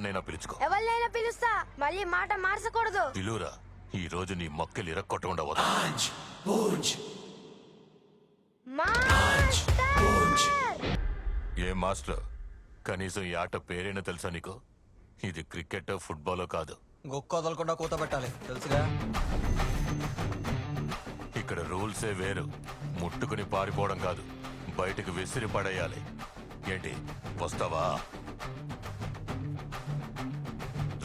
నైనా పిలుచుకో. ఎవరినైనా పిలుస్తా. మళ్ళీ మాట మార్చకూడదు. పిలువురా ఈ రోజు నీ మొక్కలు ఇరక్కొట్టకుండా ఏం మాస్టర్? కనీసం ఈ ఆట పేరైనా తెలుసా నీకు? ఇది క్రికెట్ ఫుట్బాల్ కాదు. గొక్క వదలకుండా కూత పెట్టాలి. తెలుసుగా? ఇక్కడ రూల్సే వేరు. ముట్టుకుని పారిపోవడం కాదు. బయటకు విసిరి పడేయాలి. ఏంటి వస్తావా?